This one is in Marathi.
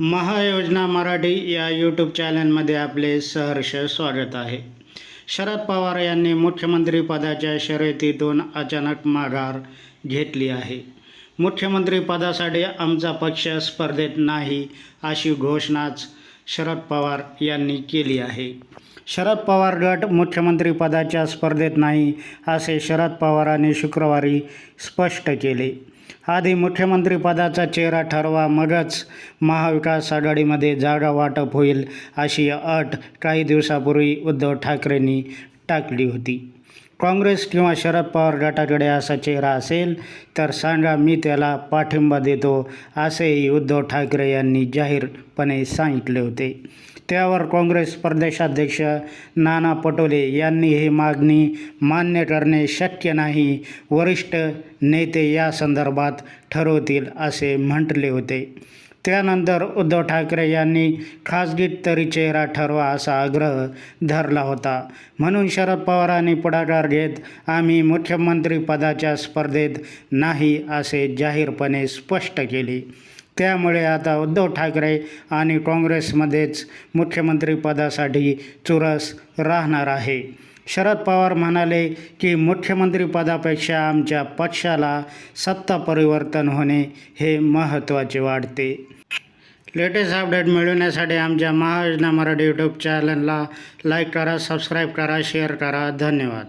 महायोजना मराठी या यूट्यूब चॅनलमध्ये आपले सहर्ष स्वागत आहे. शरद पवार यांनी मुख्यमंत्रीपदाच्या शर्यतीतून अचानक माघार घेतली आहे. मुख्यमंत्रीपदासाठी आमचा पक्ष स्पर्धेत नाही अशी घोषणाच शरद पवार यांनी केली आहे. शरद पवार गट मुख्यमंत्रीपदाच्या स्पर्धेत नाही असे शरद पवारांनी शुक्रवारी स्पष्ट केले. आधी मुख्यमंत्रीपदाचा चेहरा ठरवा मगच महाविकास आघाडीमध्ये जागा वाटप होईल अशी अट काही दिवसापूर्वी उद्धव ठाकरेंनी टाकली होती. काँग्रेस किंवा शरद पवार गटाकडे असा चेहरा असेल तर सांगा मी त्याला पाठिंबा देतो असेही उद्धव ठाकरे यांनी जाहीरपणे सांगितले होते. त्यावर काँग्रेस प्रदेशाध्यक्ष नाना पटोले यांनी ही मागणी मान्य करणे शक्य नाही वरिष्ठ नेते या संदर्भात ठरवतील असे म्हटले होते. त्यानंतर उद्धव ठाकरे यांनी खासगीत तरी चेहरा ठरवा असा आग्रह धरला होता. म्हणून शरद पवारांनी पुढाकार घेत आम्ही मुख्यमंत्रीपदाच्या स्पर्धेत नाही असे जाहीरपणे स्पष्ट केले. त्यामुळे आता उद्धव ठाकरे आणि काँग्रेसमध्येच मुख्यमंत्रीपदासाठी चुरस राहणार आहे. शरद पवार म्हणाले की मुख्यमंत्रीपदापेक्षा आमच्या पक्षाला सत्ता परिवर्तन होणे हे महत्त्वाचे वाटते. लेटेस्ट अपडेट मिळवण्यासाठी आमच्या महायोजना मराठी यूट्यूब चॅनलला लाईक करा सबस्क्राईब करा शेअर करा. धन्यवाद.